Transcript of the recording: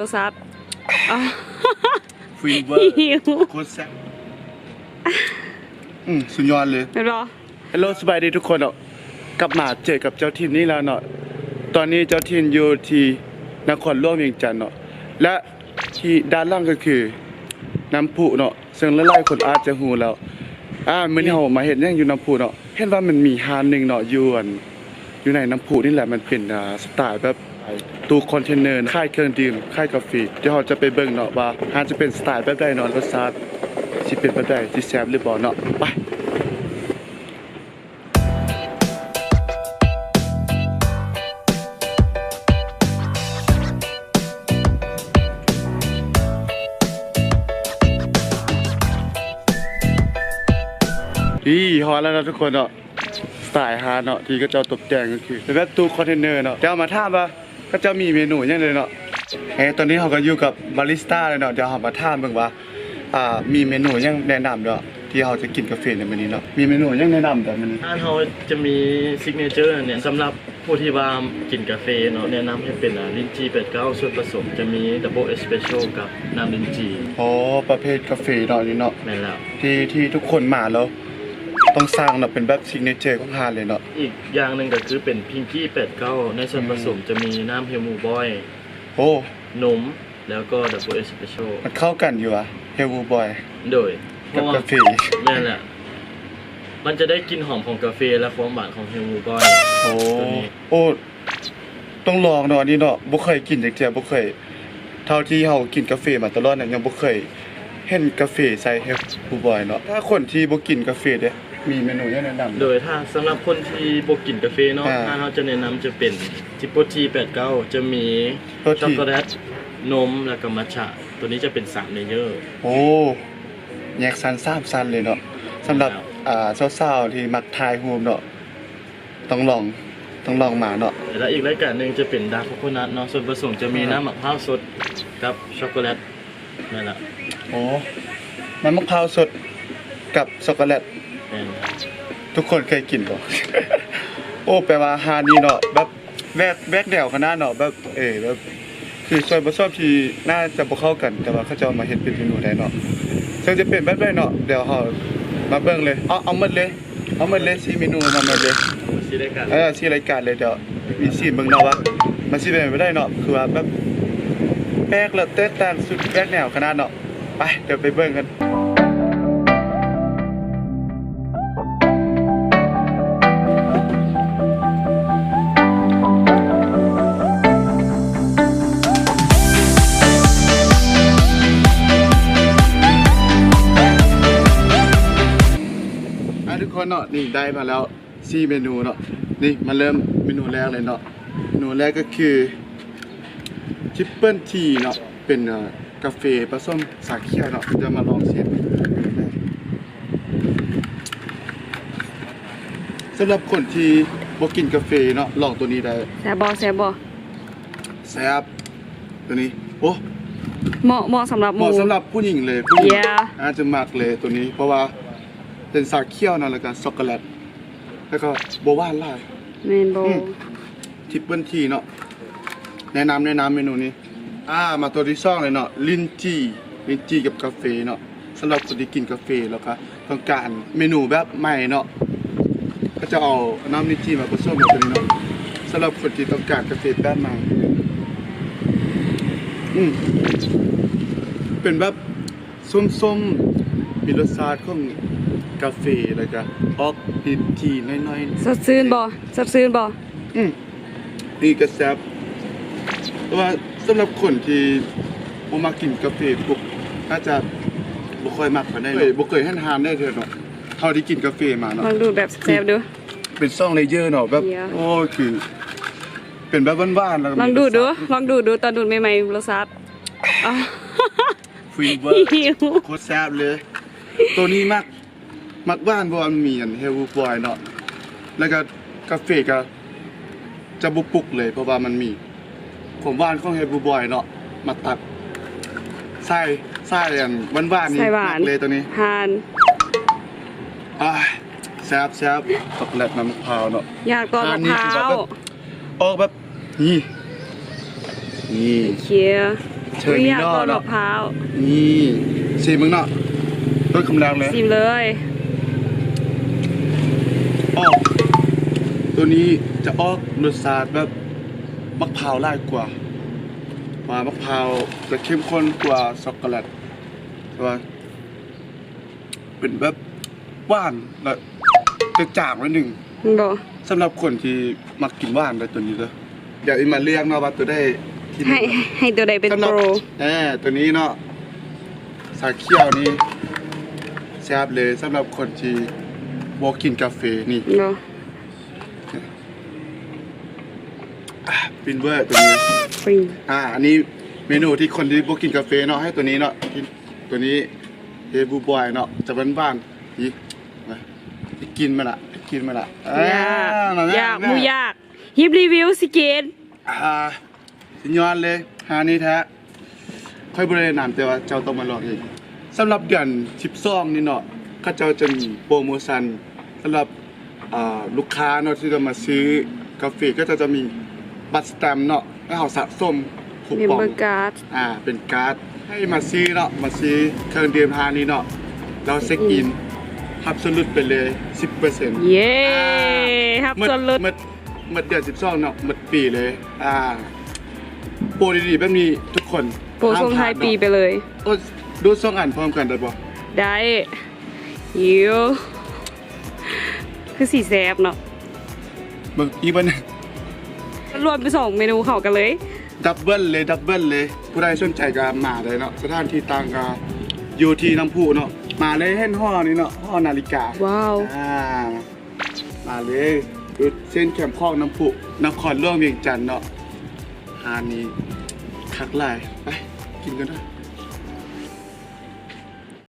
รสชาติอะฟินเวอร์หิวโคตรแซ่บอืมสุดยอดเลยเป็นบ่ฮัลโหลสบายดีทุกคนเนาะกลับมาเจอกับเจ้าถิ่นนี่แล้วเนาะตอนนี้เจ้าถิ่นอยู่ที่นครหลวงเวียงจันทน์เนาะและที่ด้านล่างก็คือ น้ำพุเนาะซึ่งหลายๆคนอาจจะฮู้แล้วอ่ามื้อนี้เฮามาเฮ็ดหยังอยู่น้ำพุเนาะเห็นว่ามันมีหาดหนึงเนาะอยู่อัน อยู่ในน้ำพุนี่แหละมันเป็นสไตล์แบบตู้คอนเทนเนอร์ค่ายเครื่องดื่มค่ายกาแฟเดี๋ยวเราจะไปเบิ่งเนาะว่าหาดจะเป็นสไตล์แบบใดเนาะรสชาติสิเป็นแบบใดสิแซ่บหรือบ่เนาะไปนี่ฮอตแล้วนะทุกคนเนาะ ไตล์ฮาร์ดเนาะที่ก็จะตกแต่งก็คือเป็นแบบตู้คอนเทนเนอร์เนาะเดี๋ยวเอามาถามว่าก็จะมีเมนูอย่างเลยเนาะเอ้ยตอนนี้เขาก็อยู่กับบาริสต้าเลยเนาะเดี๋ยวเขามาถามเบิ่งว่าอ่ามีเมนูอย่างแนะนำเนาะที่เขาจะกินกาแฟในมื้อนี้เนาะมีเมนูอย่างแนะนำแต่มื้อนี้ร้านเราจะมีซิกเนเจอร์เนี่ยสำหรับผู้ที่ว่ากินกาแฟเนาะแนะนำให้เป็นอ่าลิ้นจี่เป็ดเก้าส่วนผสมจะมีดับเบิลเอสเปรสโซ่กับน้ำลิ้นจี่โอ้ประเภทกาแฟเนาะนี่เนาะแม่นแล้วที่ที่ทุกคนมาแล้ว ต้องสร้างเนาะเป็นแบบซิกเนเจอร์ของฮาร์ดเลยเนาะอีกอย่างหนึ่งก็คือเป็นพิงกี้เป็ดเก้าในส่วนผสมจะมีน้ำเฮลมูบอยโอ้นมแล้วก็ดับเบิลเอสเปรสโซ่มันเข้ากันอยู่อะเฮลบูบอยโดยเพกับราะว่ากาแฟแม่นแหละมันจะได้กลิ่นหอมของกาแฟและความหวานของเฮลมูบอยโอ้ตัวนี้โอ้ต้องลองเนาะอันนี่เนาะบ่เคยกินจักเทื่อบ่เคยเท่าที่เฮากินกาแฟมาตลอดน่ะยังบ่เคยเห็นกาแฟใส่เฮลบูบอยเนาะถ้าคนที่บ่กินกาแฟเด้ มีเมนูแนะนำ โดยถ้าสำหรับคนที่บกินกาแฟเนาะอ่าถ้าเราจะแนะนำจะเป็นจิปโปทีแปดเก้าจะมีโปรตีช็อกโกแลตนมแล้วก็มัทฉะ ตัวนี้จะเป็นสามเลเยอร์ โอ้แยกสันสามสันเลยเนาะสำหรับครับ อ่าสาวๆที่มักถ่ายรูปเนาะต้องลองต้องลองมาเนาะ แล้วอีกรายการหนึ่งจะเป็นดาร์กโคโคนัทเนาะส่วนผสมจะมีน้ำมะพร้าวสดกับช็อกโกแลตนั่นแหละโอ้มันมะพร้าวสดกับช็อกโกแลตแม่น ทุกคนเคยกินบ่โอ้แปลว่าอาหารนี่เนาะแบบแวกแวกแนวขนาดเนาะแบบเออแบบคือส่วนผสมที่น่าจะบ่เข้ากัน แต่ว่าเขาจะเอามาเฮ็ดเป็นเมนูได้เนาะซึ่งจะเป็นแบบใดเนาะเดี๋ยวเฮามาเบิ่งเลยเอาเอาหมดเลยเอาหมดเลย4เมนูมาหมดเลยซีรายการเออ4รายการเลยเดี๋ยวมี4เบิ่งเนาะว่ามันสิเป็นไปได้เนาะคือว่าแบบแปลกแล้วแตกต่างสุดแวกแนวขนาดเนาะไปเดี๋ยวไปเบิ่งกัน ทุกคนเนาะนี่ได้มาแล้วสี่เมนูเนาะนี่มาเริ่มเมนูแรกเลยเนาะเมนูแรกก็คือทิปเปิลทีเนาะเป็นเอ่อกาแฟผสมสาเขียวเนาะจะมาลองเช็ดสำหรับคนที่บ่กินกาแฟเนาะลองตัวนี้ได้แซ่บบ่แซ่บบ่แซ่บตัวนี้โอ้เหมาะเหมาะสำหรับหเหมูมาะสำหรับผู้หญิงเลยผู้หญิง Yeah อาจจะมักเลยตัวนี้เพราะว่า เป็นสาเขียวเนาะแล้วก็ช็อกโกแลตแล้วก็บ่หวานหลายแมนบ่อืม ทิปเปิลทีเนาะแนะนำแนะนำเมนูนี้ อ่า มาตัวที่สองเลยเนาะลินจีลินจีกับกาแฟเนาะสำหรับคนที่กินกาแฟแล้วก็ต้องการเมนูแบบใหม่เนาะก็จะเอาน้ำลินจีมาผสมกับตัวนี้เนาะสำหรับคนที่ต้องการกาแฟแบบใหม่อืมเป็นแบบส้มๆมีรสชาติของ กาแฟแล้วก็ออกลินจีน้อยๆสดชื่นบ่สดชื่นบ่อืมนี่ก็แซ่บแต่ว่าสำหรับคนที่บ่มากินกาแฟปุ๊บน่าจะบ่ค่อยมักปานใดเลยบ่เคยหันหานได้เด้อเนาะเท่าที่กินกาแฟมาเนาะ ลองดูแบบแซ่บดู เป็นซองเลเยอร์เนาะแบบ เดี๋ยว โอ้ยคือ เป็นแบบหวานๆแล้วก็ลองดูดูลองดูดูตอนดูดใหม่ๆรสชาติอะฟีเวอร์หิว โคตรแซ่บเลย ตัวนี้มัก มักหวานเพราะว่มันมีอันเฮลบอยเนาะแล้วก็กาแฟก็จะบุปุกเลย เพราะว่ามันมีความหวานของเฮลบอยเนาะมาตัดไส้ไส้อันหวานๆนี่ใส่หวาน มักเลยตัวนี้ทานอ้าแซ่บแซ่บช็อกโกแลตน้ำมะพร้าวเนาะ อยากตอนมะพร้าวออกแบบนี่นี่เคียเชิญอยนี่อยากเนาะตอนมะเนาะพร้าว นี่สีมึงเนาะต้นคำแรงเลย ซิมเลย ออก ตัวนี้จะออกรสชาติแบบมะพร้าวไล่กว่าว่ามะพร้าวจะเข้มข้นกว่าช็อกโกแลตใช่ปะเป็นแบบหวานแล้วจะจางไว้หนึ่งบ่สำหรับคนที่มักกินหวานได้ตัวนี้เลยเดี๋ยวอีมาเรียกเนาะว่าตัวได้ที่หให้นึ่งให้ตัวใดเป็นสำหรัโปรแน่ตัวนี้เนาะสาเขียวนี่แซ่บเลยสำหรับคนที่ บ่กินกาแฟนี่บ่อะปินเวอร์ตัวนี้ฟรีอ่าอันนี้เมนูที่คนที่บ่กินกาแฟเนาะให้ตัวนี้เนาะกินตัวนี้เฮบูบอยเนาะจะบ้านๆนี่มาไปกินมาละไปกินมาละอ่ยากนั่นแหละยากหมูยากฮิปรีวิวสิเกตอ่าสิยอนเลยหานี่แท้ค่อยบริเวณนามแต่ว่าเจ้าต้องมาลองเองสำหรับเดือน12นี่เนาะ ก็เจ้าจะมีโปรโมชั่นสำหรับอ่าลูกค้าเนาะที่จะมาซื้อกาแฟก็จะจะมีบัตรสแตมป์เนาะให้เขาสะสมคูเมมปอง เบอร์การ์ด อ่า เป็นการ์ดให้มาซื้อเนาะ มาซื้อเครื่องดื่มทานนี้เนาะ เราเซ็กอินทับส่วนลดไปเลย 10%เย้ครับส่วนลดหมดหมดเดือน12เนาะหมดปีเลย อ่า โปรดีๆแบบนี้ทุกคนโปรส่งท้ายปีไปเลยโอ้ดูส่งอ่านพร้อมกันได้บ่ได้ ยิวคือสีแซบเนาะเบิ่งอีกบันงรวมเป็นสองเมนูเข้ากันเลย ดับเบิลเลยดับเบิลเลย ผู้ใดสนใจก็มาเลยเนาะสถานที่ต่างก็อยู่ที่น้ำพุเนาะมาเลยเห็นห่อนี่เนาะห่อนาฬิกาว้าวอ่ามาเลยดูเส้นแคมป์คลองน้ำพุนครหลวงเวียงจันทน์เนาะหานี้คักหลายไปกินกันเถอะ